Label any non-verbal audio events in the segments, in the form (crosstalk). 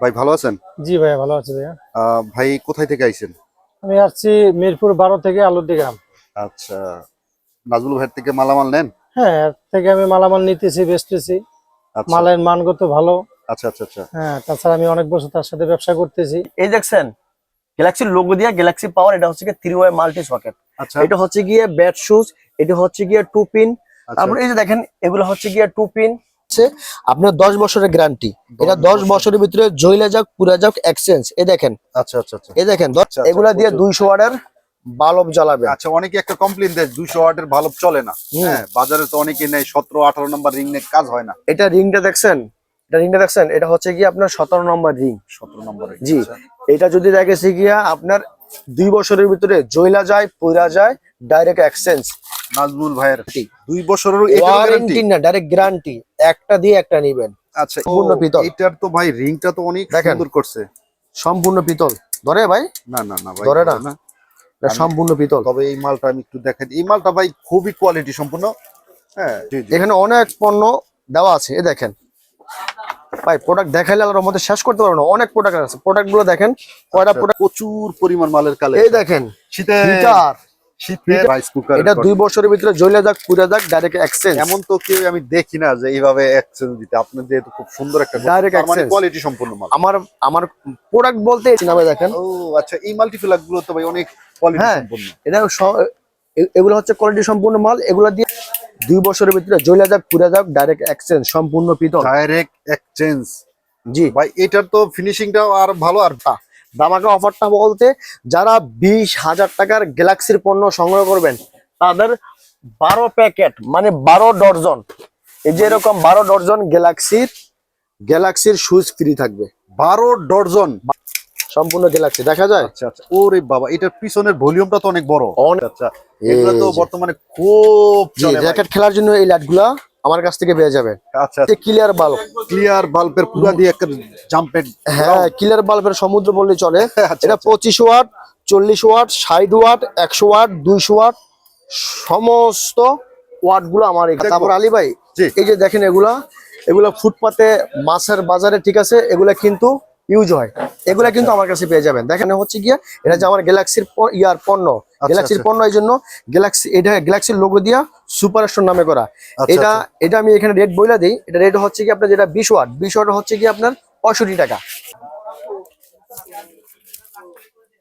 ভাই ভালো আছেন? জি ভাইয়া ভালো আছি ভাইয়া। আহ, ভাই কোথায় থেকে আইছেন? আমি আসছি মিরপুর বারো থেকে আলুরদি গ্রাম। আচ্ছা নাজমুল ভাই থেকে মালামাল নেন? হ্যাঁ এর থেকে আমি মালামাল নিতেছি বেচতেছি। আচ্ছা। মালের মানগত ভালো। আচ্ছা আচ্ছা আচ্ছা। হ্যাঁ তাছাড়া আমি অনেক বছর তার সাথে ব্যবসা করতেছি। এই দেখছেন গ্যালাক্সির লোগো দিয়া গ্যালাক্সি পাওয়ার এটা হচ্ছে থ্রি ওয়ে মাল্টি সকেট আচ্ছা। এটা হচ্ছে গিয়ে ব্যাট শুজ এটা হচ্ছে গিয়ে টু পিন আচ্ছা। তারপরে এই যে দেখেন এগুলো হচ্ছে গিয়ে টু পিন আপনার দশ বছরের গ্যারান্টি এটা দশ বছরের ভিতরে জইলে যাক পুরা যাক এক্সচেঞ্জ এ দেখেন। আচ্ছা আচ্ছা আচ্ছা। এই দেখেন আচ্ছা, আচ্ছা, এগুলা দিয়ে। দুইশো ওয়াটের বাল্ব জ্বালাবে আচ্ছা অনেকে একটা কমপ্লেন দেয় দুশো ওয়াটের ভালো চলে না। হ্যাঁ বাজারে তো অনেকে নেই সতেরো আঠারো নম্বর রিং নেই কাজ হয় না। এটা রিংটা দেখছেন? এটা রিংটা দেখছেন? এটা হচ্ছে গিয়ে আপনার সতেরো নম্বর রিং সতেরো নম্বরে জি। এটা যদি দেখেছি গিয়া আপনার দুই বছরের ভিতরে জইলা যায় পুরা যায় ডাইরেক্ট এক্সচেঞ্জ নাজমুল ভাইয়ের দুই এটারও ওয়ারেন্টি না ডাইরেক্ট গ্যারান্টি একটা দিয়ে একটা নিবেন। আচ্ছা সম্পূর্ণ পিতল। এটার তো ভাই রিংটা তো অনেক। সুন্দর করছে। সম্পূর্ণ পিতল। ধরে ভাই? না না না ভাই ধরে না? সম্পূর্ণ পিতল। তবে এই মালটা আমি একটু দেখাই এই মালটা ভাই খুবই কোয়ালিটি সম্পূর্ণ। হ্যাঁ এখানে অনেক পণ্য দেওয়া আছে এ দেখেন। ভাই প্রোডাক্ট দেখাইলে আল্লাহর মধ্যে শেষ করতে পারব না। অনেক প্রোডাক্ট আছে। প্রোডাক্টগুলো দেখেন কয়টা প্রোডাক্ট প্রচুর পরিমাণ মালের কালে এই দেখেন শীতে হিটার রাইস কুকার এটা দুই বছরের ভিতরে জ্বলে যাক পুরে যাক ডাইরেক্ট এক্সচেঞ্জ এমন তো কেউ আমি দেখি না যে এইভাবে এক্সচেঞ্জ দিতে। যেহেতু খুব সুন্দর একটা তার মানে কোয়ালিটি সম্পূর্ণ মাল। আমার আমার প্রোডাক্ট বলতে নামে দেখেন। ও আচ্ছা এই গুলো তো ভাই অনেক কোয়ালিটি হ্যাঁ। সম্পূর্ণ। এটা এগুলো হচ্ছে কোয়ালিটি সম্পূর্ণ মাল। এগুলো দিয়ে দুই বছরের ভিতরে জ্বলে যাক যাক ডাইরেক্ট এক্সচেঞ্জ সম্পূর্ণ পিতল ডাইরেক্ট এক্সচেঞ্জ জি। ভাই এটার তো ফিনিশিংটাও আর ভালো আর দামাকা অফারটা বলতে যারা বিশ হাজার টাকার গ্যালাক্সির পণ্য সংগ্রহ করবেন তাদের বারো প্যাকেট মানে বারো ডর্জন এই যে এরকম বারো ডর্জন গ্যালাক্সির গ্যালাক্সির শুজ ফ্রি থাকবে বারো ডর্জন সম্পূর্ণ গ্যালাক্সি দেখা যায় আচ্ছা আচ্ছা ওরে বাবা এটার পিছনের ভলিউমটা তো অনেক বড় অনেক। আচ্ছা এগুলো তো বর্তমানে খুব জি চলে ভাই। র্যাকেট খেলার জন্য এই লাইটগুলা আমার কাছ থেকে পেয়ে যাবে। আচ্ছা ক্লিয়ার বাল্ব ক্লিয়ার বাল্বের পুরা দিয়ে একটা জাম্পের হ্যাঁ ক্লিয়ার বাল্বের সমুদ্র বললে চলে। (laughs) আচ্ছা, এটা আচ্ছা। পঁচিশ ওয়াট চল্লিশ ওয়াট ষাট ওয়াট একশো ওয়াট দুইশো ওয়াট সমস্ত ওয়াটগুলো আমার এখানে। তারপর আলী ভাই এই যে দেখেন এগুলা এগুলা ফুটপাতে মাছের বাজারে ঠিক আছে এগুলা কিন্তু ইউজ হয়। এগুলা আচ্ছা। কিন্তু আমার কাছে পেয়ে যাবেন। দেখেন হচ্ছে গিয়া এটা যে আমার গ্যালাক্সির ইয়ার পণ্য। গ্যালাক্সির আচ্ছা। পণ্য এই জন্য গ্যালাক্সি এটা গ্যালাক্সির লোগো দিয়া সুপার স্টোর নামে করা। আচ্ছা, এটা আচ্ছা। এটা আমি এখানে রেট বইলা দিই। এটা রেট হচ্ছে কি আপনার যেটা বিশ ওয়াট বিশ ওয়াট হচ্ছে কি আপনার পঁয়ষট্টি টাকা।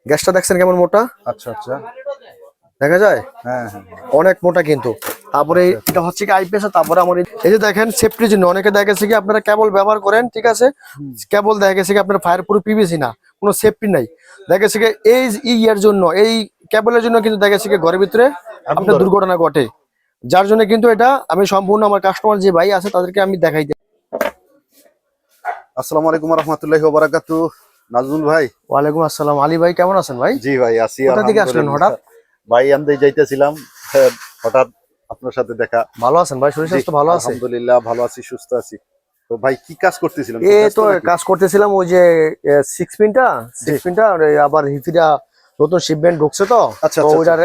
গ্যাসটা দেখছেন কেমন মোটা? আচ্ছা আচ্ছা। দেখা যায়? হ্যাঁ হ্যাঁ। অনেক মোটা কিন্তু। তারপরে এটা হচ্ছে কি আইপিএস তারপরে আমার এই- যে দেখেন সেফটির জন্য অনেকে দেখা গেছে কি আপনারা কেবল ব্যবহার করেন ঠিক আছে? কেবল দেখা গেছে কি আপনার ফায়ার প্রুফ পিভিসি না কোনো সেফটি নাই। দেখা গেছে কি এই ইয়ার জন্য এই কেবলের জন্য কিন্তু দেখা গেছে কি ঘরের ভিতরে আপনার দুর্ঘটনা ঘটে। যার জন্য কিন্তু এটা আমি সম্পূর্ণ আমার কাস্টমার যে ভাই আছে তাদেরকে আমি দেখাই দিই আসসালামু আলাইকুম রহমতুল্লাহি বারাকাতু নাজমুল ভাই। ওয়ালাইকুম আসসালাম। আলী ভাই কেমন আছেন ভাই? জি ভাই আসি কোথা থেকে আসলেন আলহামদুলিল্লাহ। ভাই আমি যাইতেছিলাম হঠাৎ আপনার সাথে দেখা। ভালো আছেন ভাই? শরীর স্বাস্থ্য ভালো আছে? আলহামদুলিল্লাহ ভালো আছি সুস্থ আছি। তো ভাই কি কাজ করতেছিলেন? এ তো কাজ করতেছিলাম ওই যে সিক্স পিনটা সিক্স পিনটা আবার হিফিরা নতুন শিপমেন্ট ঢুকছে তো। আচ্ছা, তো আচ্ছা, ওইটার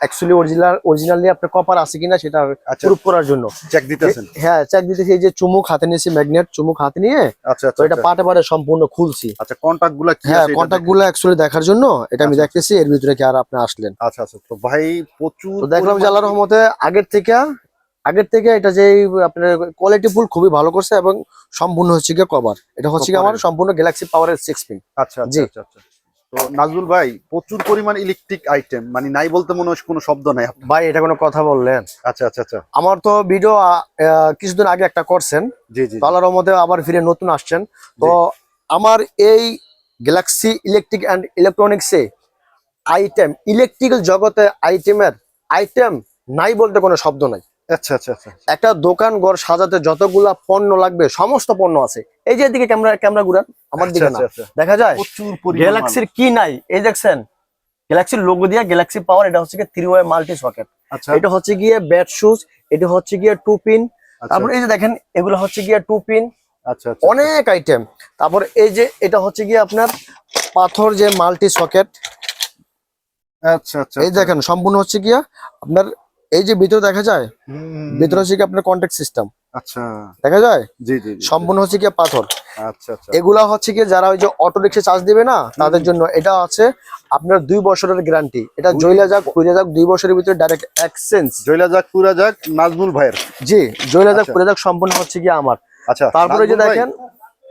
অ্যাকচুয়ালি অরিজিনাল অরিজিনালি আপনার কপার আছে কিনা সেটা আচ্ছা। প্রুফ করার জন্য। চেক দিতেছেন। হ্যাঁ চেক দিতেছি এই যে চুমুক হাতে নিয়েছি ম্যাগনেট চুমুক হাতে নিয়ে আচ্ছা তো আচ্ছা। এটা পাটে পাটে সম্পূর্ণ খুলছি। আচ্ছা কন্টাক্টগুলা কি হ্যাঁ কন্টাক্টগুলো অ্যাকচুয়ালি দেখার জন্য এটা আমি আচ্ছা, দেখতেছি এর ভিতরে কি আর আপনি আসলেন। আচ্ছা আচ্ছা তো ভাই প্রচুর তো দেখলাম যে আল্লাহর রহমতে আগের থেকে আগের থেকে এটা যে আপনার কোয়ালিটি ফুল খুবই ভালো করছে এবং সম্পূর্ণ হচ্ছে গিয়ে কভার এটা হচ্ছে আমার সম্পূর্ণ গ্যালাক্সি পাওয়ারের সিক্স পিন আচ্ছা আচ্ছা জি। আচ্ছা আচ্ছা। তো নাজমুল ভাই প্রচুর পরিমাণ ইলেকট্রিক আইটেম মানে নাই বলতে মনে হয় কোনো শব্দ নাই। ভাই এটা কোনো কথা বললেন। আচ্ছা আচ্ছা আচ্ছা। আমার তো ভিডিও কিছুদিন আগে একটা করছেন। জি জি তো আল্লাহর রহমতে আবার ফিরে নতুন আসছেন। তো আমার এই গ্যালাক্সি ইলেকট্রিক অ্যান্ড ইলেকট্রনিক্সে আইটেম ইলেকট্রিক্যাল জগতে আইটেমের আইটেম নাই বলতে কোনো শব্দ নাই। আচ্ছা আচ্ছা আচ্ছা। একটা দোকান ঘর সাজাতে যতগুলা পণ্য লাগবে সমস্ত পণ্য আছে। এই যে এদিকে ক্যামেরা ক্যামেরা ঘুরান আমার দিকে না আচ্ছা, আচ্ছা, আচ্ছা। দেখা যায় গ্যালাক্সির কি নাই? এই দেখছেন গ্যালাক্সির লোগো দিয়া গ্যালাক্সি পাওয়ার এটা হচ্ছে থ্রি ওয়ে মাল্টি সকেট আচ্ছা। এটা হচ্ছে গিয়ে ব্যাট শুজ এটা হচ্ছে গিয়ে টু পিন আচ্ছা, তারপর এই যে দেখেন এগুলো হচ্ছে গিয়ে টু পিন আচ্ছা আচ্ছা। অনেক আইটেম তারপর এই যে এটা হচ্ছে গিয়ে আপনার পাথর যে মাল্টি সকেট আচ্ছা আচ্ছা এই দেখেন সম্পূর্ণ হচ্ছে গিয়া আপনার এই যে ভিতরে দেখা যায় ভিতরে হচ্ছে কি আপনার কন্ট্যাক্ট সিস্টেম আচ্ছা। দেখা যায়? জি জি। সম্পূর্ণ হচ্ছে কি পাথর। আচ্ছা আচ্ছা। এগুলা হচ্ছে কি যারা ওই যে অটো রিক্সা চার্জ দিবে না তাদের জন্য এটা আছে আপনার দুই বছরের গ্যারান্টি এটা জইলা যাক ফুইলা যাক দুই বছরের ভিতরে ডাইরেক্ট এক্সচেঞ্জ জয়লা যাক পুরা যাক নাজমুল ভাইয়ের। জি জইলা যাক আচ্ছা। ফুইলা যাক সম্পূর্ণ হচ্ছে কি আমার। আচ্ছা তারপরে যে দেখেন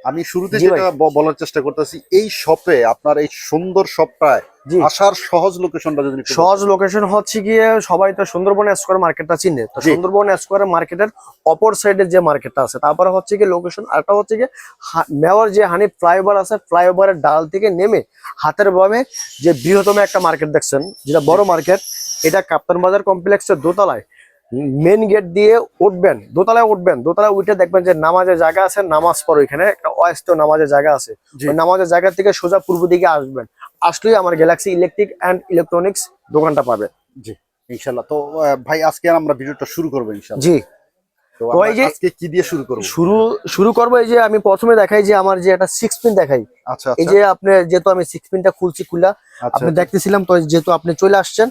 আমি শুরুতে যেটা বলার চেষ্টা করতেছি এই শপে আপনার এই সুন্দর শপটায় আসার সহজ লোকেশনটা যদি সহজ লোকেশন হচ্ছে গিয়ে সবাই তো সুন্দরবন স্কোয়ার মার্কেটটা চিনে। তো সুন্দরবন স্কোয়ার মার্কেটের অপর সাইডে যে মার্কেটটা আছে তারপরে হচ্ছে কি লোকেশন আরটা হচ্ছে কি হা- মেওয়ার যে হানি ফ্লাইওভার আছে ফ্লাইওভারের ডাল থেকে নেমে হাতের বামে যে বৃহত্তম একটা মার্কেট দেখছেন যেটা বড় মার্কেট এটা কাপ্তান বাজার কমপ্লেক্সের দোতলায়। মেন গেট দিয়ে উঠবেন দোতলায় উঠবেন দোতলায় উঠে দেখবেন যে নামাজের জায়গা আছে নামাজ পড়ো এখানে একটা অস্ত নামাজের জায়গা আছে। নামাজের জায়গা থেকে সোজা পূর্ব দিকে আসবেন। আসলেই আমার গ্যালাক্সি ইলেকট্রিক অ্যান্ড ইলেকট্রনিক্স দোকানটা পাবে। জি ইনশাল্লাহ তো ভাই আজকে আমরা ভিডিওটা শুরু করব ইনশাল্লাহ জি। তো তো এই যে- আজকে কি দিয়ে শুরু করব? শুরু শুরু করব এই যে আমি প্রথমে দেখাই যে আমার যে একটা পিন দেখাই। আচ্ছা এই আচ্ছা। যে আপনি যেহেতু আমি পিনটা খুলছি খুলা আচ্ছা আপনি দেখতেছিলাম তো যেহেতু আপনি চলে আসছেন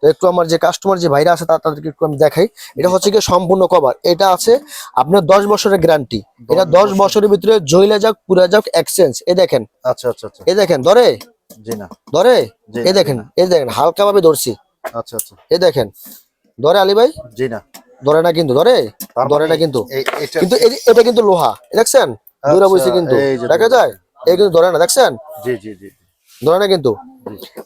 তো একটু আমার যে কাস্টমার যে ভাইরা আছে তাদেরকে একটু আমি দেখাই। এটা হচ্ছে কি সম্পূর্ণ কভার এটা আছে আপনার দশ বছরের গ্যারান্টি এটা দশ বছর। বছরের ভিতরে জইলা যাক পুরা যাক এক্সচেঞ্জ এ দেখেন। আচ্ছা আচ্ছা আচ্ছা। এ দেখেন ধরে? জি না। ধরে? জি এ দেখেন এ দেখেন হালকা ভাবে ধরছি। আচ্ছা আচ্ছা। এ দেখেন ধরে আলী ভাই? জি না। ধরে না কিন্তু ধরে? ধরে না কিন্তু। কিন্তু এটা কিন্তু লোহা দেখছেন? দূরে আচ্ছা, বসে কিন্তু। দেখা। যায়? এই কিন্তু ধরে না দেখছেন? জি জি জি। ধরে না কিন্তু।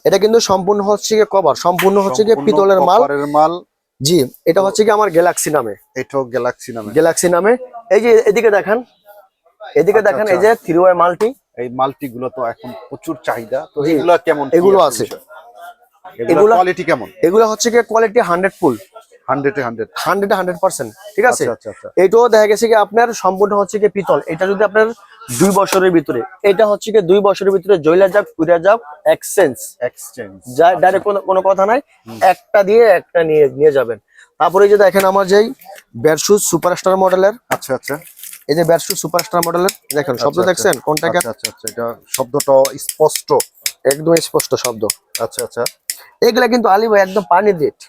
এটা কিন্তু সম্পূর্ণ হচ্ছে গিয়ে কভার সম্পূর্ণ হচ্ছে গিয়ে পিতলের মাল। মাল। জি এটা হচ্ছে কি আমার গ্যালাক্সি নামে। এটাও গ্যালাক্সি নামে। গ্যালাক্সি নামে। এই যে এদিকে দেখেন এদিকে আচ্ছা, দেখেন এই আচ্ছা। যে থ্রি ওয়াই মাল্টি। এই মাল্টি গুলো তো এখন প্রচুর চাহিদা। তো। এগুলো কেমন এগুলো আছে। এগুলো কোয়ালিটি কেমন? এগুলো হচ্ছে গিয়ে quality hundred full hundred hundred hundred hundred percent ঠিক আছে? আচ্ছা আচ্ছা আচ্ছা। এটাও দেখা গেছে কি আপনার সম্পূর্ণ হচ্ছে কি পিতল। এটা যদি আপনার দুই বছরের ভিতরে এটা হচ্ছে কি দুই বছরের ভিতরে জয়লা যাক পুরা যাক এক্সচেঞ্জ এক্সচেঞ্জ যা ডাইরেক্ট কোনো কোনো কথা নাই একটা দিয়ে একটা নিয়ে নিয়ে যাবেন। তারপরে যে দেখেন আমার যেই ব্যাটশুজ সুপারস্টার মডেলের আচ্ছা আচ্ছা। এই যে ব্যাটশুজ সুপারস্টার মডেলের দেখেন শব্দ আচ্ছা, দেখছেন? কোনটা আচ্ছা আচ্ছা আচ্ছা এটা শব্দটা স্পষ্ট। একদম স্পষ্ট শব্দ। আচ্ছা আচ্ছা। এগুলা কিন্তু আলী ভাই একদম পানির রেট।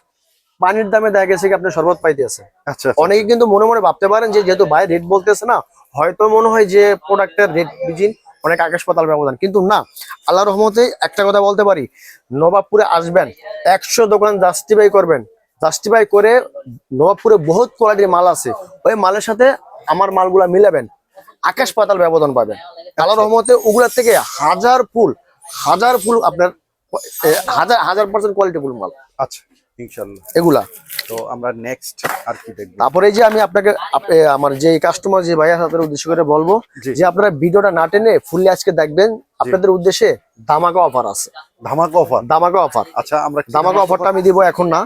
পানির দামে দেখা গেছে কি আপনার শরবত পাইতে আছে আচ্ছা। অনেকে কিন্তু মনে মনে ভাবতে পারেন যে যেহেতু ভাই রেট বলতেছে না হয়তো মনে হয় যে প্রোডাক্টের রেট বিজিন অনেক আকাশ পাতাল ব্যবধান। কিন্তু না আল্লাহ রহমতে একটা কথা বলতে পারি। নবাবপুরে আসবেন একশো দোকান জাস্টিফাই করবেন। জাস্টিফাই করে নবাবপুরে বহুত কোয়ালিটির মাল আছে। ওই মালের সাথে আমার মালগুলা মিলাবেন আকাশ পাতাল ব্যবধান পাবেন। আল্লাহ রহমতে ওগুলার থেকে হাজার ফুল হাজার ফুল আপনার হাজার হাজার পার্সেন্ট কোয়ালিটি ফুল মাল। আচ্ছা এগুলা। তো আমরা নেক্সট আর কি দেখব? তারপরে যে আমি আপনাকে আপ- আমার যে কাস্টমার যে ভাইয়া তাদের উদ্দেশ্য করে বলব যে আপনারা ভিডিওটা না টেনে ফুললি আজকে দেখবেন আপনাদের উদ্দেশ্যে অফার আছে। ধামাকা অফার অফার আচ্ছা আমরা অফারটা আমি দিব এখন না।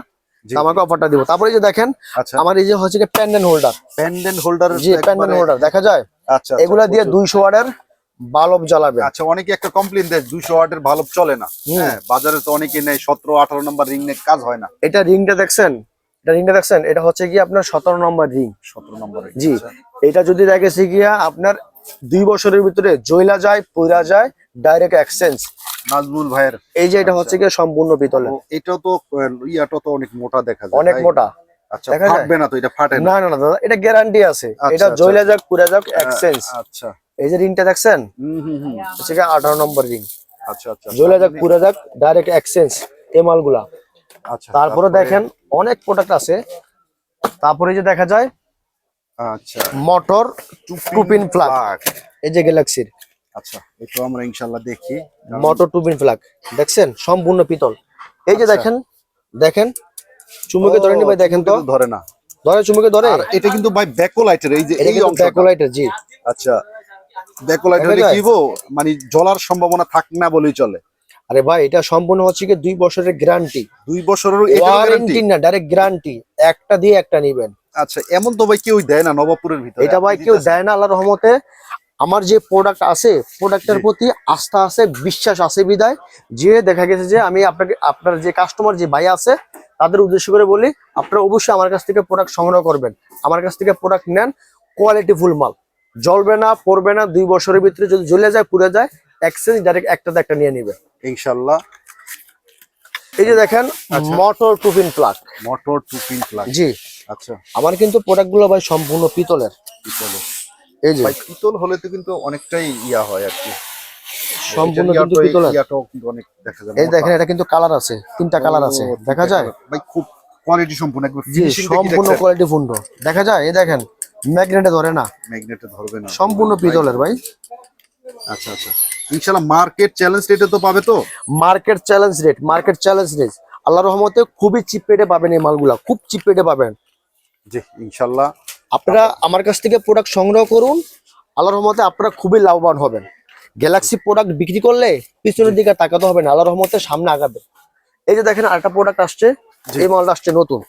জি। দামাকা অফারটা দিব। তারপরে যে দেখেন আচ্ছা। আমার এই যে হচ্ছে কি প্যান্ডেন্ট হোল্ডার প্যান্ডেন্ট হোল্ডার জি প্যান্ডেন্ট হোল্ডার দেখা যায়? আচ্ছা এগুলা দিয়ে দুইশো ওয়ার্ডের বালব জ্বালাবে। আচ্ছা অনেকে একটা কমপ্লেন দেয় দুশো ওয়াটের ভালো চলে না। হ্যাঁ বাজারে তো অনেকে নেই সতেরো আঠারো নম্বর রিং নেট কাজ হয় না। এটা রিংটা দেখছেন? এটা রিংটা দেখছেন? এটা হচ্ছে কি আপনার সতেরো নম্বর রিং সতেরো নম্বরে জি এটা যদি দেখেছি গিয়া আপনার দুই বছরের ভিতরে জয়লা যায় পইরা যায় ডাইরেক্ট এক্সচেঞ্জ নাজমুল ভাইয়ের। এই যে এটা হচ্ছে কি সম্পূর্ণ পিতলের। এটা তো ইয়াটা তো অনেক মোটা দেখা যায় অনেক মোটা। আচ্ছা ফাটবে না তো এটা ফাটে না? না না না দাদা এটা গ্যারান্টি আছে। আচ্ছা, এটা আচ্ছা, যাক পুরা যাক এক্সচেঞ্জ আচ্ছা। এই যে রিংটা দেখছেন? হুম হুম হুম। নম্বর রিং আচ্ছা আচ্ছা যাক পুরা যাক ডাইরেক্ট এক্সচেঞ্জ এই মালগুলা। আচ্ছা তারপরে দেখেন অনেক প্রোডাক্ট আছে। তারপরে যে দেখা যায় আচ্ছা। Motor two pin plug। এই যে গ্যালাক্সির আচ্ছা এটা আমরা ইনশাল্লাহ দেখি। মোটর টুপিন ফ্লাগ দেখছেন? সম্পূর্ণ পিতল। এই যে আচ্ছা। দেখেন দেখেন? চুমুকে ধরে নিবে দেখেন তো? ধরে না। ধরে চুমুকে ধরে? এটা কিন্তু ভাই ব্যাকোলাইটের এই যে এই কিন্তু অংশটা। জি। আচ্ছা ব্যাকোলাইটের দেখা যায়? কি বো মানে জ্বলার সম্ভাবনা থাক না বলেই চলে। আরে ভাই এটা সম্পূর্ণ হচ্ছে কি দুই বছরের গ্যারান্টি দুই বছরের ওয়ারেন্টি না ডাইরেক্ট গ্যারান্টি একটা দিয়ে একটা নিবেন। আচ্ছা এমন তো ভাই কেউই দেয় না নবাবপুরের ভিতরে। এটা ভাই কেউ? দেয় না আল্লাহ রহমতে। আমার যে প্রোডাক্ট আছে প্রোডাক্টের। প্রতি আস্থা আছে বিশ্বাস আছে বিদায়। যে দেখা গেছে যে আমি আপনাকে আপনার যে কাস্টমার যে ভাই আছে তাদের উদ্দেশ্য করে বলি আপনারা অবশ্যই আমার কাছ থেকে প্রোডাক্ট সংগ্রহ করবেন। আমার কাছ থেকে প্রোডাক্ট নেন কোয়ালিটি ফুল মাল। জ্বলবে না পড়বে না দুই বছরের ভিতরে যদি জ্বলে যায় পুড়ে যায় এক্সচেঞ্জ ডাইরেক্ট একটাতে একটা নিয়ে নিবে। ইনশাল্লাহ এই যে দেখেন। Motor two pin plug motor two pin plug জি। আচ্ছা। আমার কিন্তু প্রোডাক্টগুলো ভাই সম্পূর্ণ পিতলের। পিতলের। এই যে। পিতল হলে তো কিন্তু অনেকটাই ইয়া হয় আর কি। সম্পূর্ণ কিন্তু অনেক দেখা যায় এই দেখেন এটা কিন্তু কালার আছে তিনটা কালার আছে দেখা যায়? ভাই খুব কোয়ালিটি সম্পূর্ণ একবার কোয়ালিটি দেখা যায়? এই দেখেন ম্যাগনেটে ধরে না। ম্যাগনেটে ধরবে না। সম্পূর্ণ পিতলের ভাই। আচ্ছা আচ্ছা। ইনশাআল্লাহ মার্কেট চ্যালেঞ্জ রেটে তো পাবে তো? Market challenge rate market challenge rate আল্লাহ রহমতে খুবই চিপ রেটে পাবেন এই মালগুলা খুব চিপ রেটে পাবেন। জি ইনশাআল্লাহ। আপনারা আমার কাছ থেকে প্রোডাক্ট সংগ্রহ করুন। আল্লাহ রহমতে আপনারা খুবই লাভবান হবেন। গ্যালাক্সি প্রোডাক্ট বিক্রি করলে পিছনের দিকে তাকাতে হবে না আল্লাহ রহমতে সামনে আগাবে। এই যে দেখেন আরেকটা প্রোডাক্ট আসছে। এই মালটা আসছে নতুন।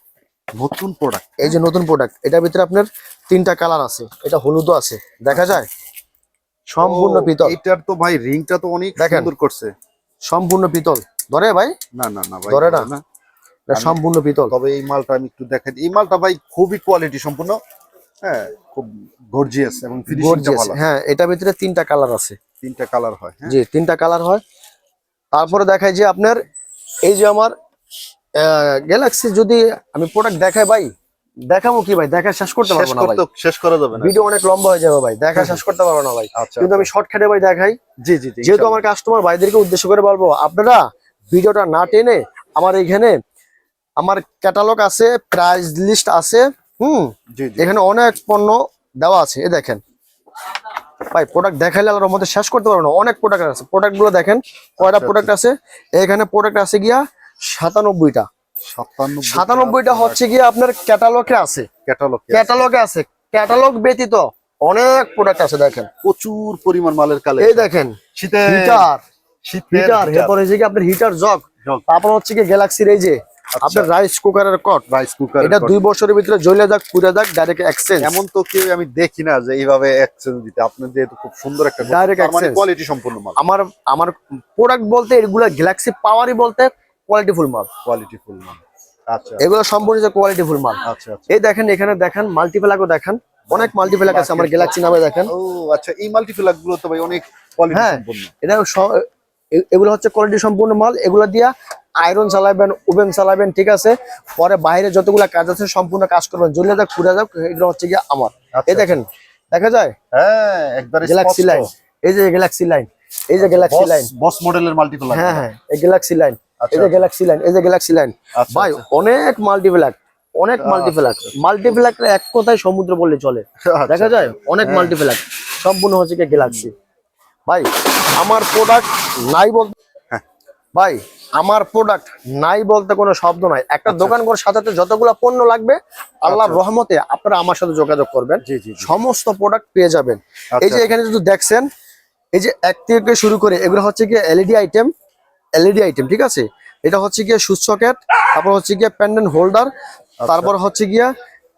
নতুন প্রোডাক্ট এই যে নতুন প্রোডাক্ট এটার ভিতরে আপনার তিনটা কালার আছে এটা হলুদও আছে দেখা যায়? সম্পূর্ণ পিতল। এটার তো ভাই রিংটা তো অনেক। সুন্দর করছে। সম্পূর্ণ পিতল। ধরে ভাই? না না না ভাই ধরে না? সম্পূর্ণ পিতল। তবে এই মালটা আমি একটু দেখাই এই মালটা ভাই খুবই কোয়ালিটি সম্পূর্ণ। হ্যাঁ খুব গর্জিয়াস এবং ফিনিশিংটা Gorgeous, ভালো। হ্যাঁ ভিতরে তিনটা কালার আছে। তিনটা কালার হয় হ্যাঁ। জি তিনটা কালার হয়। তারপরে দেখায় যে আপনার এই যে আমার গ্যালাক্সি যদি আমি প্রোডাক্ট দেখাই ভাই দেখাবো কি ভাই? দেখা শেষ করতে পারব না ভাই। শেষ করা যাবে না। ভিডিও অনেক লম্বা হয়ে যাবে ভাই। দেখা (laughs) শেষ করতে পারব না ভাই। আচ্ছা কিন্তু আমি শর্টকাটে ভাই দেখাই। জি জি জি যেহেতু আমার কাস্টমার ভাইদেরকে উদ্দেশ্য করে বলব আপনারা ভিডিওটা না টেনে আমার এখানে আমার ক্যাটালগ আছে প্রাইস লিস্ট আছে হুম এখানে অনেক পণ্য দেওয়া আছে এ দেখেন। ভাই প্রোডাক্ট দেখাইলে আল্লাহর মধ্যে শেষ করতে পারব না অনেক প্রোডাক্ট আছে। প্রোডাক্টগুলো দেখেন কয়টা আচ্ছা, প্রোডাক্ট আছে? এখানে প্রোডাক্ট আছে গিয়া সাতানব্বইটা। সাতানব্বইটা হচ্ছে গিয়ে আপনার ক্যাটালগে আছে। ক্যাটালগ ক্যাটালগে আছে। ক্যাটালগ ব্যতীত অনেক প্রোডাক্ট আছে দেখেন। প্রচুর পরিমাণ মালের কালে এই দেখেন শীতে হিটার শীতের হিটার এরপর হচ্ছে কি আপনার হিটার জগ জগ। তারপর হচ্ছে কি গ্যালাক্সির এই যে আপনার রাইস কুকারের কট রাইস কুকার এটা দুই বছরের ভিতরে জ্বলে যাক পুড়ে যাক ডাইরেক্ট এক্সচেঞ্জ এমন তো কেউ আমি দেখি না যে এইভাবে এক্সচেঞ্জ দিতে। আপনার যেহেতু খুব সুন্দর একটা Direct মানে কোয়ালিটি সম্পূর্ণ মাল। আমার আমার প্রোডাক্ট বলতে এগুলো গ্যালাক্সি পাওয়ারই বলতে কোয়ালিটি ফুল মাল। কোয়ালিটি ফুল মাল। আচ্ছা। এগুলো সম্পূর্ণ কোয়ালিটি ফুল মাল। আচ্ছা আচ্ছা। এই দেখেন এখানে দেখেন মাল্টিপ্লাকও দেখেন। অনেক মাল্টিপ্লাক আছে আমার গ্যালাক্সি নামে দেখেন। ও আচ্ছা এই মাল্টিপ্লাকগুলো তো ভাই অনেক কোয়ালিটি হ্যাঁ। সম্পূর্ণ এটা এগুলো হচ্ছে কোয়ালিটি সম্পূর্ণ মাল। এগুলো দিয়া আয়রন চালাবেন ওভেন চালাবেন ঠিক আছে? পরে বাইরে যতগুলো কাজ আছে সম্পূর্ণ কাজ করবেন। জ্বলে যাক পুড়ে যাক এগুলো হচ্ছে গিয়ে আমার। আচ্ছা, এই দেখেন দেখা যায়? হ্যাঁ একবারে গ্যালাক্সি লাইন এই যে গ্যালাক্সি লাইন এই যে গ্যালাক্সি লাইন বস মডেলের মাল্টিপ্লাক হ্যাঁ হ্যাঁ এই গ্যালাক্সি লাইন আচ্ছা, এই যে গ্যালাক্সি লাইন এই যে গ্যালাক্সি লাইন আচ্ছা, ভাই আচ্ছা। অনেক মাল্টিপ্লাক অনেক মাল্টিপ্লাক মাল্টিপ্লাক এক কথায় সমুদ্র বললে চলে। আচ্ছা, দেখা যায়? অনেক হ্যাঁ। মাল্টিপ্লাক সম্পূর্ণ হচ্ছে গ্যালাক্সি ভাই আমার প্রোডাক্ট নাই বলতে হ্যাঁ। ভাই আমার প্রোডাক্ট নাই বলতে কোনো শব্দ নাই একটা দোকান করে সাজাতে যতগুলো পণ্য লাগবে আল্লাহর আচ্ছা। রহমতে আপনারা আমার সাথে যোগাযোগ করবেন জি জি জি। সমস্ত প্রোডাক্ট পেয়ে যাবেন এই যে আচ্ছা। এখানে যদি দেখছেন এই যে এক থেকে শুরু করে এগুলো হচ্ছে গিয়ে এলইডি আইটেম এলইডি আইটেম ঠিক আছে এটা হচ্ছে গিয়ে সুইচ সকেট তারপর হচ্ছে গিয়ে প্যান্ডেন্ট হোল্ডার আচ্ছা। তারপর হচ্ছে গিয়া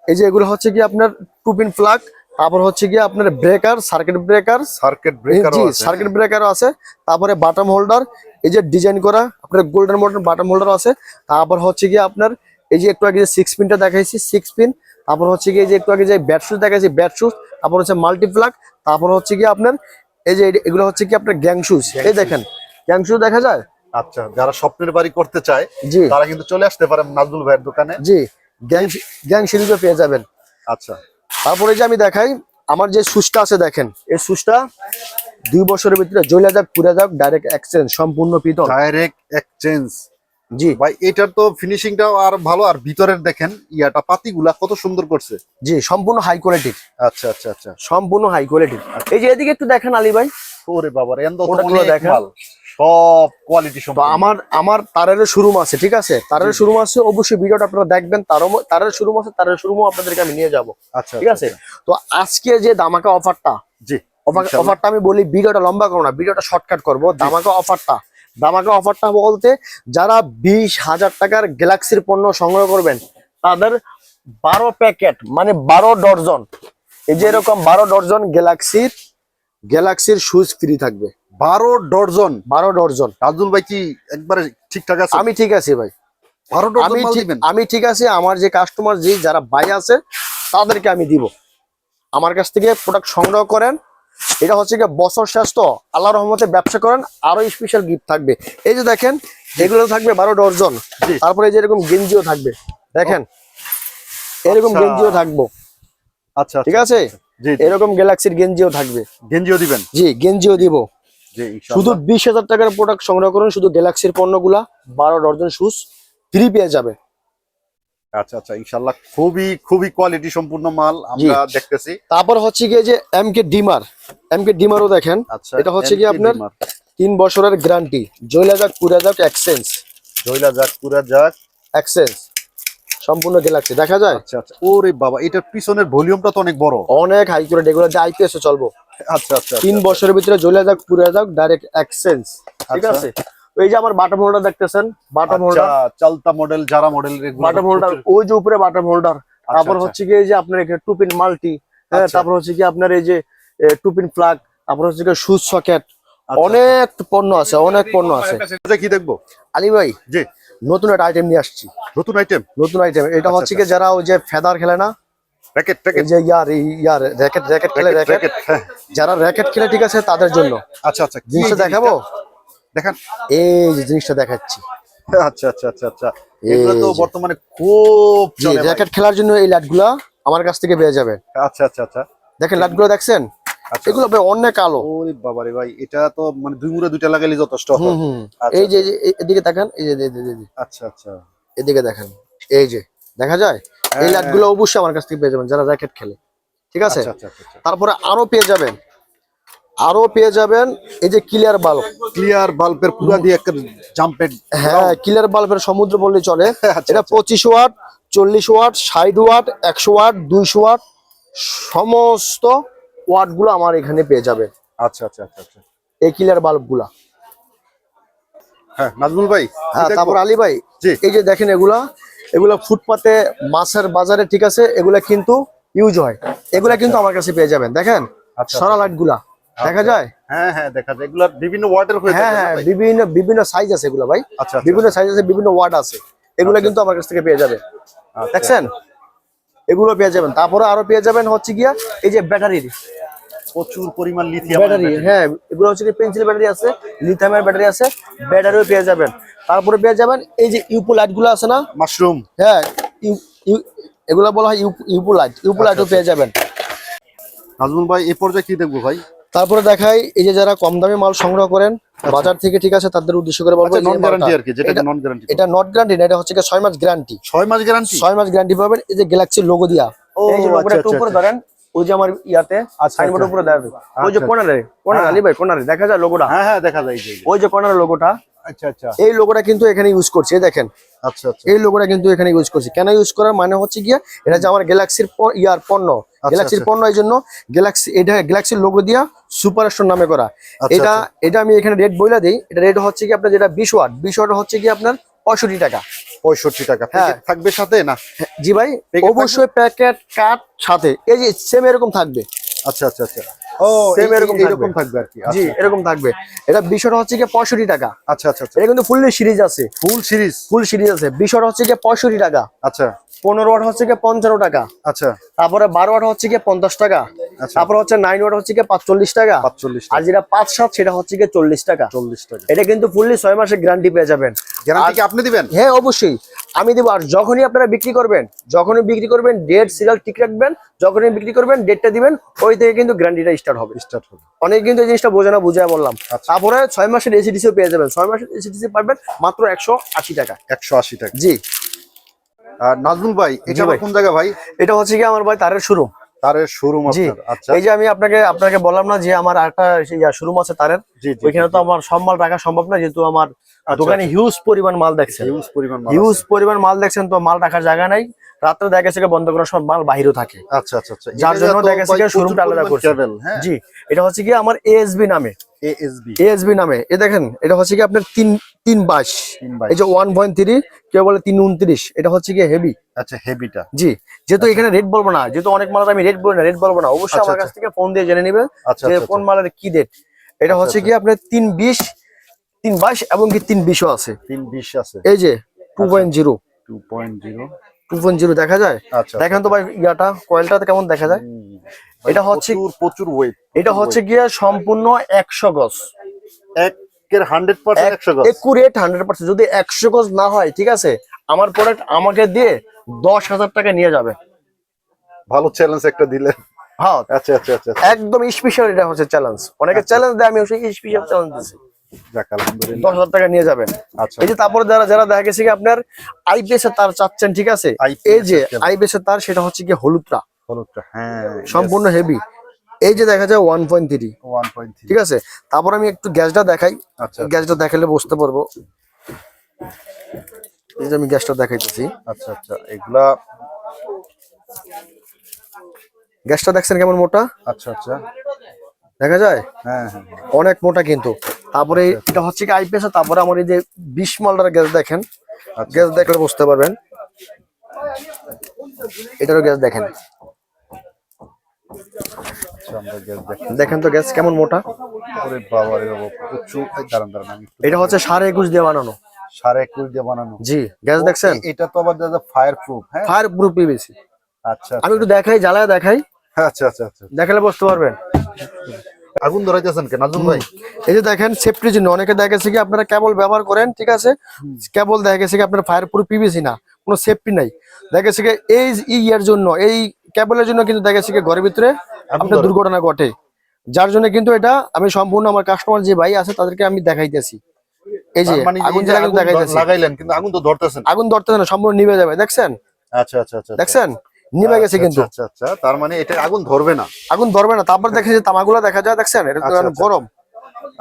এই যে এগুলো হচ্ছে গিয়ে আপনার টুপিন প্লাগ তারপর হচ্ছে গিয়ে আপনার breaker circuit breaker circuit breaker circuit ব্রেকারও আছে। তারপরে বাটাম হোল্ডার এই যে ডিজাইন করা আপনার গোল্ডেন মডেল বাটাম হোল্ডার আছে। তারপর হচ্ছে গিয়ে আপনার এই যে একটু আগে যে সিক্স পিনটা দেখাইছি সিক্স পিন তারপর হচ্ছে গিয়ে যে একটু আগে যে ব্যাট শুজ দেখাইছি ব্যাট শুজ তারপর হচ্ছে মাল্টি প্লাগ তারপর হচ্ছে গিয়ে আপনার এই যে এগুলো হচ্ছে কি আপনার গ্যাং শুজ এই দেখেন গ্যাং শুজ দেখা যায়? আচ্ছা যারা স্বপ্নের বাড়ি করতে চায় জি। তারা কিন্তু চলে আসতে পারে নাজমুল ভাইয়ের দোকানে। জি গ্যাং গ্যাং সিরিজও পেয়ে যাবেন। আচ্ছা। তারপরে যে আমি দেখাই আমার যে সুসটা আছে দেখেন এই সুসটা দুই বছরের ভিতরে জ্বলে যাক পুড়ে যাক ডাইরেক্ট এক্সচেঞ্জ সম্পূর্ণ পিতল। ডাইরেক্ট এক্সচেঞ্জ জি। ভাই এটার তো ফিনিশিংটাও আর ভালো আর ভিতরের দেখেন ইয়াটা পাতিগুলা কত সুন্দর করছে। জি সম্পূর্ণ হাই কোয়ালিটির আচ্ছা আচ্ছা আচ্ছা। সম্পূর্ণ হাই কোয়ালিটির এই যে এদিকে একটু দেখেন আলী ভাই। ওরে বাবা রে দেখেন। সব কোয়ালিটি তো আমার আমার তারের শোরুম আছে ঠিক আছে? তারের শোরুম আছে অবশ্যই ভিডিওটা আপনারা দেখবেন তারও তারের শোরুম আছে তারের শোরুমও আপনাদেরকে আমি নিয়ে যাব। আচ্ছা ঠিক আছে? তো আজকে যে দামাকা অফারটা জি অফার- অফারটা আমি বলি ভিডিওটা লম্বা করব না ভিডিওটা শর্টকাট করব। দামাকা অফারটা দামাকা অফারটা বলতে যারা বিশ হাজার টাকার গ্যালাক্সির পণ্য সংগ্রহ করবেন তাদের বারো প্যাকেট মানে বারো ডর্জন এই যে এরকম বারো ডর্জন গ্যালাক্সির গ্যালাক্সির শুজ ফ্রি থাকবে। বারো ডর্জন। বারো ডর্জন। নাজমুল ভাই কি একবারে ঠিকঠাক আছে? আমি ঠিক আছি ভাই। বারো ডর্জন আমি আমি ঠিক আছি আমার যে কাস্টমার যে যারা বাই আছে তাদেরকে আমি দিব। আমার কাছ থেকে প্রোডাক্ট সংগ্রহ করেন। এটা হচ্ছে গিয়ে বছর শেষ তো আল্লাহ রহমতে ব্যবসা করেন আরও স্পেশাল গিফট থাকবে। এই যে দেখেন এগুলো থাকবে বারো ডর্জন। তারপরে এই যে এরকম গেঞ্জিও থাকবে। দেখেন এরকম আচ্ছা। গেঞ্জিও থাকব। আচ্ছা ঠিক আছে? জি জি। এরকম গ্যালাক্সির গেঞ্জিও থাকবে। গেঞ্জিও দিবেন? জি গেঞ্জিও দিব। শুধু বিশ হাজার টাকার প্রোডাক্ট সংগ্রহ করুন শুধু গ্যালাক্সির পণ্যগুলা বারো ডর্জন শুজ ফ্রি পেয়ে যাবে। আচ্ছা আচ্ছা ইনশাআল্লাহ খুবই খুবই কোয়ালিটি সম্পূর্ণ মাল আমরা দেখতেছি। তারপর হচ্ছে গিয়ে যে M K dimer M K ডিমারও দেখেন আচ্ছা এটা হচ্ছে কি আপনার তিন বছরের গ্যারান্টি জয়লা যাক পুরা যাক এক্সচেঞ্জ জয়লা যাক পুরা যাক এক্সচেঞ্জ সম্পূর্ণ গ্যালাক্সি দেখা যায়? আচ্ছা আচ্ছা ওরে বাবা এটার পিছনের ভলিউমটা তো অনেক বড়। অনেক হাই করে এগুলো যে আইপিএস চলবো। আচ্ছা আচ্ছা তিন বছরের ভিতরে জয়লা যাক পুরা যাক ডাইরেক্ট এক্সচেঞ্জ ঠিক আচ্ছা। আছে? এই যে আমার বাটাম হোল্ডার দেখতেছেন? বাটাম হোল্ডার আচ্ছা চালতা মডেল যারা মডেল বাটাম হোল্ডার ওই যে উপরে বাটাম হোল্ডার তারপর আচ্ছা। হচ্ছে কি এই যে আপনার এখানে টুপিন মাল্টি হ্যাঁ আচ্ছা। তারপর হচ্ছে কি আপনার এই যে টুপিন প্লাগ তারপর হচ্ছে কি সুজ সকেট আচ্ছা। অনেক পণ্য আছে অনেক পণ্য আছে। আচ্ছা, কি দেখব? আলী ভাই জি। নতুন একটা আইটেম নিয়ে আসছি। নতুন আইটেম নতুন আইটেম এটা আচ্ছা, হচ্ছে কি যারা ওই যে ফেদার খেলে না প্যাকেট এই যে ইয়ার ইয়ার র্যাকেট র্যাকেট খেলে র্যাকেট যারা র্যাকেট খেলে ঠিক আছে তাদের জন্য। আচ্ছা আচ্ছা। জিনিসটা দেখাবো? দেখান। এই যে জিনিসটা দেখাচ্ছি। আচ্ছা আচ্ছা আচ্ছা আচ্ছা। এগুলো তো। বর্তমানে খুব চলে র্যাকেট খেলার জন্য এই লাইটগুলা আমার কাছ থেকে পেয়ে যাবেন। আচ্ছা আচ্ছা আচ্ছা। দেখেন লাইটগুলো দেখছেন? আচ্ছা। এগুলো ভাই অনেক আলো ওরে বাবা রে ভাই এটা তো মানে দুই মুড়ে দুইটা লাগাইলে যথেষ্ট হুম আচ্ছা, এই যে এদিকে দেখেন এই যে, আচ্ছা আচ্ছা। এদিকে দেখেন এই যে দেখা যায়? এই হ্যাঁ। লাইটগুলো অবশ্যই আমার কাছ থেকে পেয়ে যাবেন যারা র্যাকেট খেলে। ঠিক আছে? আচ্ছা আচ্ছা আচ্ছা তারপরে আরও পেয়ে যাবেন। আরও পেয়ে যাবেন এই যে ক্লিয়ার বাল্ব ক্লিয়ার বাল্বের পুরা দিয়ে একটা জাম্পের হ্যাঁ ক্লিয়ার বাল্বের সমুদ্র বললে চলে। (laughs) এটা পঁচিশ ওয়াট চল্লিশ ওয়াট ষাট ওয়াট একশো ওয়াট দুইশো ওয়াট সমস্ত ওয়াটগুলো আমার এখানে পেয়ে যাবে আচ্ছা আচ্ছা আচ্ছা আচ্ছা। এই ক্লিয়ার বাল্বগুলা। হ্যাঁ নাজমুল ভাই হ্যাঁ তারপর আলী ভাই। এই যে দেখেন এগুলা এগুলা ফুটপাতে মাছের বাজারে ঠিক আছে এগুলা কিন্তু ইউজ হয়। এগুলা কিন্তু আমার কাছে পেয়ে যাবেন দেখেন? আচ্ছা, সরা লাইটগুলা দেখা যায়? হ্যাঁ হ্যাঁ দেখা যায়। এগুলা বিভিন্ন ওয়ার্ডের হয়ে হ্যাঁ হ্যাঁ বিভিন্ন বিভিন্ন সাইজ আছে এগুলা ভাই। আচ্ছা আচ্ছা, বিভিন্ন সাইজ আছে বিভিন্ন ওয়ার্ড আছে। এগুলা কিন্তু আমার কাছ থেকে পেয়ে যাবে আচ্ছা। দেখছেন? এগুলো পেয়ে যাবেন। তারপরে আরও পেয়ে যাবেন হচ্ছে গিয়া এই যে ব্যাটারির প্রচুর পরিমাণ লিথিয়াম ব্যাটারি হ্যাঁ এগুলো হচ্ছে পেন্সিল ব্যাটারি আছে লিথিয়ামের ব্যাটারি আছে ব্যাটারিও পেয়ে যাবেন। তারপরে পেয়ে যাবেন এই যে ইউপো লাইটগুলো আছে না? মাশরুম। হ্যাঁ ইউ- ইউ- এগুলো বলা হয় ইউপো- লাইট ইউপো লাইটও পেয়ে যাবেন। নাজমুল ভাই এই পর্যায়ে কি দেখব ভাই? তারপরে দেখাই এই যে যারা কম দামে মাল সংগ্রহ করেন বাজার থেকে ঠিক আছে তাদের উদ্দেশ্য করে বলব আচ্ছা নন গ্যারান্টি আর কি যেটা নন গ্যারান্টি এটা নট গ্যারান্টি না এটা হচ্ছে কি ছয় মাস গ্যারান্টি ছয় মাস গ্যারান্টি ছয় মাস গ্যারান্টি পাবেন এই যে গ্যালাক্সি লোগো দিয়া। ও, এই যে লোগোটা আচ্ছা, একটু আচ্ছা, উপরে আচ্ছা। ধরেন ওই যে আমার ইয়াতে আর সাইনবোর্ড আচ্ছা। উপরে দেওয়া। ওই যে আচ্ছা, কোনারে কোনারে হ্যাঁ। আলী ভাই কোনারে দেখা যায় লোগোটা হ্যাঁ হ্যাঁ দেখা যায় এই যে এই যে। ওই যে কোনারে লোগোটা আচ্ছা আচ্ছা। এই লোগোটা কিন্তু এখানে ইউজ করছি দেখেন। আচ্ছা আচ্ছা। এই লোগোটা কিন্তু এখানে ইউজ করছি। কেন ইউজ করার মানে হচ্ছে গিয়ে এটা যে আমার গ্যালাক্সির ইয়ার পণ্য। গ্যালাক্সির আচ্ছা। পণ্য এই জন্য গ্যালাক্সি এটা গ্যালাক্সির লোগো দিয়া সুপার স্টোর নামে করা। আচ্ছা, এটা এটা আমি এখানে রেট বইলা দিই। এটা রেট হচ্ছে কি আপনার যেটা বিশ ওয়াট। বিশ ওয়াট হচ্ছে কি আপনার পঁয়ষট্টি টাকা। পঁয়ষট্টি টাকা। হ্যাঁ। থাকবে সাথে না? জি ভাই অবশ্যই প্যাকেট কাট সাথে। এই যে সেম এরকম থাকবে। আচ্ছা আচ্ছা আচ্ছা। ও Same এরকম এরকম থাকবে। থাকবে আর কি। জি আচ্ছা। এরকম থাকবে। এটা বিষয়টা হচ্ছে কি পঁয়ষট্টি টাকা। আচ্ছা আচ্ছা আচ্ছা। এটা কিন্তু ফুললি সিরিজ আছে। ফুল সিরিজ ফুল সিরিজ আছে। বিষয়টা হচ্ছে কি পঁয়ষট্টি টাকা। আচ্ছা। পনেরো ওয়াট হচ্ছে কি টাকা। আচ্ছা। তারপরে বারো ওয়াট হচ্ছে কি পঞ্চাশ টাকা। আচ্ছা। তারপর হচ্ছে নাইন ওয়াট হচ্ছে কি পাঁচচল্লিশ টাকা। পাঁচচল্লিশ আর যেটা পাঁচ সাত সেটা হচ্ছে কি চল্লিশ টাকা। চল্লিশ টাকা। এটা কিন্তু ফুললি ছয় মাসের গ্যারান্টি পেয়ে যাবেন। গ্যারান্টি কি আপনি দিবেন? হ্যাঁ অবশ্যই। আমি দেবো আর যখনই আপনারা বিক্রি করবেন যখনই বিক্রি করবেন ডেট সিরিয়াল ঠিক রাখবেন যখনই বিক্রি করবেন ডেটটা দিবেন ওই থেকে কিন্তু গ্যারান্টিটা স্টার্ট হবে। স্টার্ট হবে। অনেক কিন্তু এই জিনিসটা বোঝে না বুঝে বললাম। আচ্ছা। তারপরে ছয় মাসের এসিডিসিও পেয়ে যাবেন। ছয় মাসের এসিডিসি পাবেন মাত্র একশো আশি টাকা। একশো আশি টাকা। জি। আর নাজমুল ভাই এটা। কোন জায়গা ভাই? এটা হচ্ছে কি আমার ভাই তারের শুরু। তারের শোরুম জি। আচ্ছা। এই যে আমি আপনাকে আপনাকে বললাম না যে আমার একটা শোরুম আছে তারের। ওইখানে তো আমার সব মাল রাখা সম্ভব না যেহেতু আমার দোকানে হিউজ পরিমাণ মাল দেখছেন। হিউজ পরিমাণ হিউজ। পরিমাণ মাল দেখছেন তো মাল রাখার জায়গা নাই। রাত্রে দেখা গেছে বন্ধ করার সময় মাল বাহিরও থাকে। আচ্ছা আচ্ছা আচ্ছা। যার জন্য দেখা গেছে শোরুমটা আলাদা করছে। হ্যাঁ। জি এটা হচ্ছে কি আমার এএসবি নামে। এএসবি এএসবি নামে। এ দেখেন এটা হচ্ছে কি আপনার তিন তিন বাইশ। এই যে ওয়ান পয়েন্ট থ্রি কেউ বলে তিন উনত্রিশ। এটা হচ্ছে কি হেভি আচ্ছা হেভিটা জি যেহেতু এখানে রেট বলব না যেহেতু অনেক মাল আমি রেট বলব না রেট বলব না। অবশ্যই আচ্ছা, আমার কাছ থেকে ফোন দিয়ে জেনে নিবে আচ্ছা যে আচ্ছা, কোন মালের কি রেট এটা হচ্ছে কি আপনার তিন বিশ তিন বাইশ এবং কি তিন বিশও আছে। তিন বিশ আছে। এই যে two point zero two point zero two point zero দেখা যায়? আচ্ছা দেখেন তো ভাই ইয়াটা কয়েলটা কেমন দেখা যায়? এটা হচ্ছে প্রচুর ওয়েট এটা হচ্ছে গিয়ে সম্পূর্ণ একশো গজ। এক যদি একশো গজ না হয় ঠিক আছে আমার প্রোডাক্ট আমাকে দিয়ে দশ হাজার টাকা নিয়ে যাবে। ভালো চ্যালেঞ্জ একটা দিলেন। হ্যাঁ। আচ্ছা আচ্ছা আচ্ছা একদম স্পেশাল এটা হচ্ছে চ্যালেঞ্জ অনেকে চ্যালেঞ্জ দেয় আমি স্পেশাল চ্যালেঞ্জ দিচ্ছি দশ হাজার টাকা নিয়ে যাবেন। আচ্ছা। এই যে তারপরে যারা যারা দেখা গেছে কি আপনার আইপিএস এর তার চাচ্ছেন ঠিক আছে? এই যে। আইপিএস এর তার সেটা হচ্ছে কি হলুদটা। হলুদটা হ্যাঁ সম্পূর্ণ হেভি এই যে দেখা যায় ওয়ান পয়েন্ট থ্রি ঠিক আছে? তারপর আমি একটু গ্যাসটা দেখাই। আচ্ছা। গ্যাসটা দেখালে বুঝতে পারব। এই যে আমি গ্যাসটা দেখাইতেছি। আচ্ছা আচ্ছা এগুলা গ্যাসটা দেখছেন কেমন মোটা? আচ্ছা আচ্ছা। দেখা যায়? হ্যাঁ হ্যাঁ। অনেক মোটা কিন্তু। তারপরে এটা হচ্ছে কি আইপিএস তারপরে আমার এই যে বিশ মালটার গ্যাস দেখেন আচ্ছা। গ্যাস দেখলে বুঝতে পারবেন। এটারও গ্যাস দেখেন। আচ্ছা দেখেন তো গ্যাস কেমন মোটা? এটা হচ্ছে সাড়ে একুশ দিয়ে বানানো। সাড়ে একুশ দিয়ে বানানো। জি গ্যাস দেখছেন? এটা তো আবার ফায়ার প্রুফ হ্যাঁ? ফায়ার প্রুফ পিভিসি আচ্ছা আমি একটু দেখাই জ্বালায় দেখাই। আচ্ছা আচ্ছা আচ্ছা। দেখালে বুঝতে পারবেন। আগুন ধরাইতেছেন কেন? ভাই। এই যে দেখেন সেফটির জন্য অনেকে দেখা গেছে কি আপনারা কেবল ব্যবহার করেন ঠিক আছে? কেবল দেখা গেছে কি আপনার ফায়ার প্রুফ পিভিসি না কোনো সেফটি নাই। দেখা গেছে কি এই ইয়ার জন্য এই কেবলের জন্য কিন্তু দেখা গেছে কি ঘরের ভিতরে আপনার দুর্ঘটনা ঘটে। যার জন্য কিন্তু এটা আমি সম্পূর্ণ আমার কাস্টমার যে ভাই আছে তাদেরকে আমি দেখাইতেছি। এই যে মানে আগুন লাগাইলেন কিন্তু আগুন তো ধরতেছেন। আগুন ধরতে না সম্পূর্ণ নিভে যাবে দেখছেন? আচ্ছা আচ্ছা আচ্ছা। দেখছেন? নিভে গেছে আচ্ছা, কিন্তু। আচ্ছা আচ্ছা তার মানে এটা আগুন ধরবে না। আগুন ধরবে না। তারপর দেখা যায় তামাগুলো দেখা যায় দেখছেন? এটা কিন্তু আচ্ছা, আচ্ছা। গরম।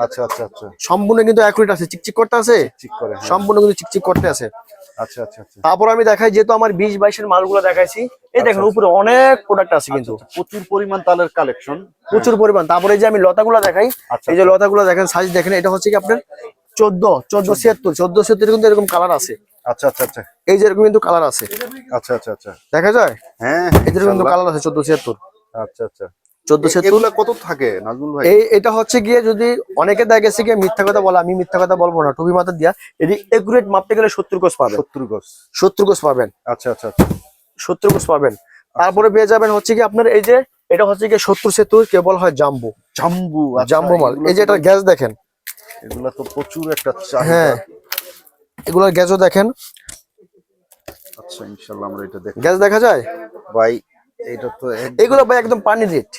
আচ্ছা আচ্ছা আচ্ছা। সম্পূর্ণ কিন্তু অ্যাকুরেট আছে। চিকচিক করতে আছে? ঠিক করে হ্যাঁ। সম্পূর্ণ কিন্তু চিকচিক করতে আছে। আচ্ছা আচ্ছা আচ্ছা। তারপর আমি দেখাই যেহেতু আমার বিশ বাইশের মালগুলো দেখাইছি এই দেখেন উপরে অনেক প্রোডাক্ট আছে কিন্তু। আচ্ছা, প্রচুর পরিমাণ তালের কালেকশন প্রচুর পরিমাণ। তারপরে এই যে আমি লতাগুলো দেখাই আচ্ছা, এই যে লতাগুলো দেখেন সাইজ দেখেন এটা হচ্ছে কি আপনার চোদ্দ চোদ্দ ছিয়াত্তর চোদ্দ ছিয়াত্তর কিন্তু এরকম কালার আছে। আচ্ছা আচ্ছা আচ্ছা। এই যে এরকম কিন্তু কালার আছে। আচ্ছা আচ্ছা আচ্ছা। দেখা যায়? হ্যাঁ এই যে এরকম কিন্তু কালার আছে চোদ্দ ছিয়াত্তর। আচ্ছা আচ্ছা। চোদ্দ ছিয়াত্তর? এগুলা কত থাকে নাজমুল ভাই? এই এটা হচ্ছে গিয়ে যদি অনেকে দেখা গেছে গিয়ে মিথ্যা কথা বলে আমি মিথ্যা কথা বলব না। টুপি মাথা দিয়া এটি একুরেট মাপতে গেলে পাবেন। গজ। আচ্ছা আচ্ছা আচ্ছা। পাবেন। তারপরে পেয়ে যাবেন হচ্ছে কি আপনার এই যে এটা হচ্ছে কি সত্তর সেতুর কেবল হয় জাম্বু। জাম্বু আচ্ছা, জাম্বু মাল। এই যে এটা গ্যাস দেখেন। এগুলা তো প্রচুর একটা চাহিদা। হ্যাঁ। এগুলোর গ্যাসও দেখেন। আচ্ছা ইনশাআল্লাহ আমরা এটা দেখি গ্যাস দেখা যায়? ভাই এটা তো এগুলো ভাই একদম পানি রেট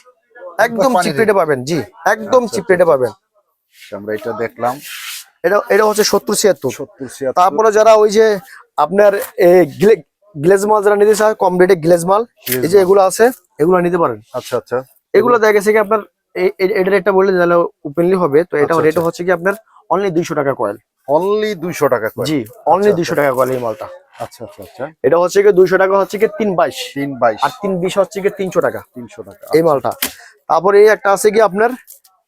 একদম চিপ রেটে পাবেন জি একদম আচ্ছা, চিপ আচ্ছা, রেটে পাবেন আমরা এটা দেখলাম। এটা এটা হচ্ছে তারপরে যারা ওই যে আপনার গ্লেজ মাল যারা নিতে চায় কম রেটে গ্লেজ মাল এই যে এগুলো আছে এগুলো নিতে পারেন। আচ্ছা আচ্ছা। এগুলো দেখা গেছে কি আপনার এই- এই- এটা রেটটা বললে তাহলে ওপেনলি হবে তো এটা আচ্ছা, রেট আচ্ছা। হচ্ছে কি আপনার অনলি দুইশো টাকা কয়েল অনলি দুইশো টাকা করে। জি অনলি আচ্ছা, দুইশো টাকা কয়েল এই মালটা। আচ্ছা আচ্ছা আচ্ছা। এটা হচ্ছে কি দুইশো টাকা হচ্ছে কি তিন বাইশ। তিন বাইশ। আর তিন বিশ হচ্ছে কি তিনশো টাকা। তিনশো টাকা এই মালটা। তারপরে এই একটা আছে কি আপনার?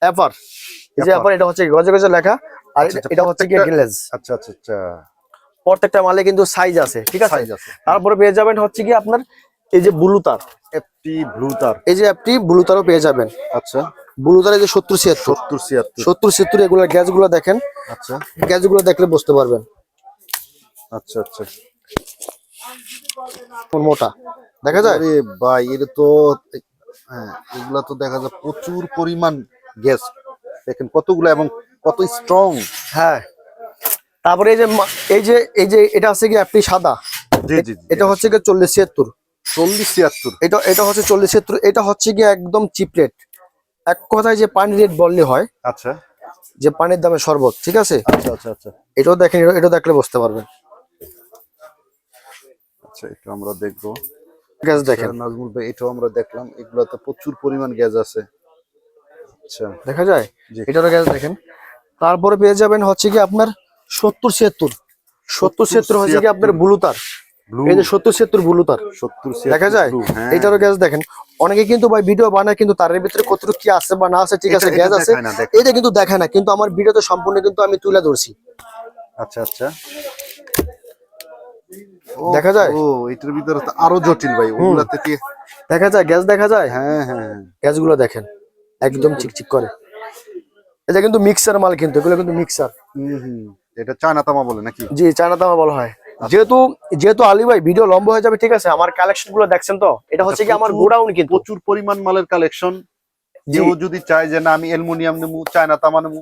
অ্যাপার এই যে। অ্যাপার এটা হচ্ছে গজে গজে লেখা। আর আচ্ছা, আচ্ছা, এটা হচ্ছে কি গ্লেজ আচ্ছা আচ্ছা আচ্ছা। প্রত্যেকটা মালে কিন্তু সাইজ আছে ঠিক আছে? সাইজ আছে। তারপরে পেয়ে যাবেন হচ্ছে কি আপনার এই যে ব্লু তার এফটি ব্লু তার এই যে অ্যাপটি ব্লু তারও পেয়ে যাবেন। আচ্ছা। ব্লু যে সত্তর ছিয়াত্তর। সত্তর ছিয়াত্তর। সত্তর ছিয়াত্তর এগুলো গ্যাসগুলো দেখেন। আচ্ছা। গ্যাসগুলো দেখলে বুঝতে পারবেন। আচ্ছা আচ্ছা। কোন মোটা? দেখা যায়? ভাই এটা তো হ্যাঁ এগুলা তো দেখা যায় প্রচুর পরিমাণ গ্যাস। দেখেন কতগুলো এবং কত স্ট্রং হ্যাঁ। তারপরে এই যে এই যে এই যে এটা আছে কি আপনি সাদা। এটা হচ্ছে কি চল্লিশ ছিয়াত্তর। চল্লিশ ছিয়াত্তর। এটা এটা হচ্ছে চল্লিশ ছিয়াত্তর এটা হচ্ছে কি একদম চিপ রেট। এক কথায় যে পানি রেট বললে হয় আচ্ছা। যে পানির দামে শরবত ঠিক আছে? আচ্ছা আচ্ছা আচ্ছা। এটাও দেখেন এটা- দেখলে বুঝতে পারবেন। আচ্ছা এটা আমরা দেখব। গ্যাস দেখেন। নাজমুল ভাই এটাও আমরা দেখলাম। এগুলা তো প্রচুর পরিমাণ গ্যাস আছে। আচ্ছা। দেখা যায়। এটারও গ্যাস দেখেন। তারপরে পেয়ে যাবেন হচ্ছে কি আপনার সত্তর ছিয়াত্তর। সত্তর ছিয়াত্তর হচ্ছে কি আপনার ব্লু এই যে সত্তর ছিয়াত্তর ব্লুতার সত্তর দেখা যায়? হ্যাঁ। এটারও গ্যাস দেখেন। অনেকে কিন্তু ভাই ভিডিও বানায় কিন্তু তার ভিতরে কতটুকু কি আছে বা না আছে ঠিক আছে গ্যাস আছে। দেখায় না, দেখায় এটা কিন্তু দেখায় না কিন্তু আমার ভিডিওতে সম্পূর্ণ কিন্তু আমি তুলে ধরছি। আচ্ছা আচ্ছা। দেখা যায়? ও এটার ভিতরে আরও জটিল ভাই ওগুলা থেকে দেখা যায়? গ্যাস দেখা যায়? হ্যাঁ হ্যাঁ। হ্যাঁ। গ্যাসগুলো দেখেন একদম চিকচিক করে। এটা কিন্তু মিক্সার মাল কিন্তু এগুলো কিন্তু মিক্সার হুম হুম। এটা চায়না তামা বলে নাকি? জি চায়না তামা বলা হয়। যেহেতু যেহেতু আলী ভাই ভিডিও লম্বা হয়ে যাবে ঠিক আছে? আমার কালেকশনগুলো দেখছেন তো? এটা হচ্ছে কি আমার প্রচুর- গোডাউন কিন্তু। প্রচুর পরিমাণ মালের কালেকশন কেউ যদি চায় যে না আমি অ্যালুমিনিয়াম নেব চায়না তামা নেব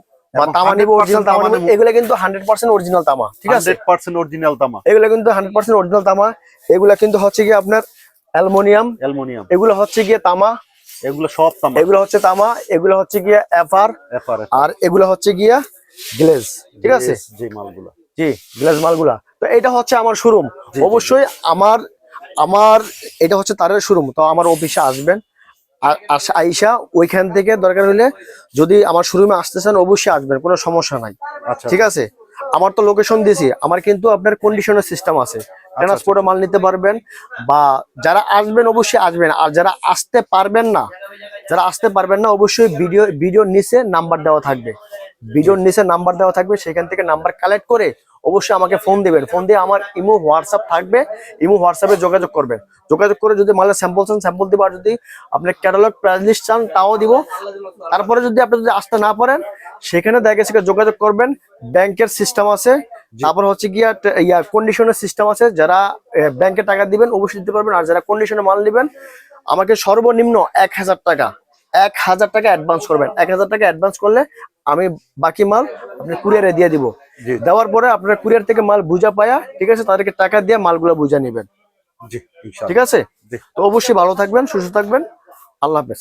তামা নিবো অরিজিনাল তামা তামা নিবো। এগুলো কিন্তু হান্ড্রেড পার্সেন্ট অরিজিনাল তামা ঠিক আছে? 100% অরিজিনাল তামা। এগুলো কিন্তু হান্ড্রেড পার্সেন্ট অরিজিনাল তামা। এগুলা কিন্তু হচ্ছে গিয়ে আপনার অ্যালুমিনিয়াম। অ্যালুমিনিয়াম। এগুলো হচ্ছে গিয়ে তামা। এগুলো সব তামা। এগুলো হচ্ছে তামা এগুলো হচ্ছে গিয়ে এফআর। এফআরএফ আর এগুলো হচ্ছে গিয়া গ্লেজ ঠিক আছে? যে মালগুলো। জি গ্লেজ মালগুলা। তো এটা হচ্ছে আমার শোরুম। অবশ্যই আমার আমার এটা হচ্ছে তারের শোরুম। তো আমার অফিসে আসবেন। আইসা ওইখান থেকে দরকার হলে যদি আমার শোরুমে আসতে চান অবশ্যই আসবেন কোনো সমস্যা নাই। আচ্ছা। ঠিক আছে? আমার তো লোকেশন দিয়েছি আমার কিন্তু আপনার কন্ডিশনের সিস্টেম আছে। ট্রান্সপোর্টে মাল নিতে পারবেন বা যারা আসবেন অবশ্যই আসবেন। আর যারা আসতে পারবেন না যারা আসতে পারবেন না অবশ্যই ভিডিও ভিডিওর নিচে নাম্বার দেওয়া থাকবে। ভিডিওর নিচে নাম্বার দেওয়া থাকবে সেখান থেকে নাম্বার কালেক্ট করে অবশ্যই আমাকে ফোন দিবেন। ফোন দিয়ে আমার ইমো হোয়াটসঅ্যাপ থাকবে ইমো হোয়াটসঅ্যাপে যোগাযোগ করবেন। যোগাযোগ করে যদি মালের স্যাম্পল চান স্যাম্পল দিব আর যদি আপনার ক্যাটালগ প্রাইস লিস্ট চান তাও দিব। তারপরে যদি আপনি যদি আসতে না পারেন সেখানে দেখা কি যোগাযোগ করবেন ব্যাংকের সিস্টেম আছে। তারপর হচ্ছে গিয়া ইয়া কন্ডিশনের সিস্টেম আছে যারা ব্যাংকে টাকা দিবেন অবশ্যই দিতে পারবেন আর যারা কন্ডিশনে মাল নেবেন আমাকে সর্বনিম্ন এক হাজার টাকা এক হাজার টাকা অ্যাডভান্স করবেন। এক হাজার টাকা অ্যাডভান্স করলে আমি বাকি মাল আপনি কুরিয়ারে দিয়ে দিব। দেওয়ার পরে আপনার কুরিয়ার থেকে মাল বুঝা পায়া ঠিক আছে তাদেরকে টাকা দিয়ে মালগুলো বুঝা নেবেন। ঠিক আছে? তো অবশ্যই ভালো থাকবেন সুস্থ থাকবেন। আল্লাহ হাফেজ।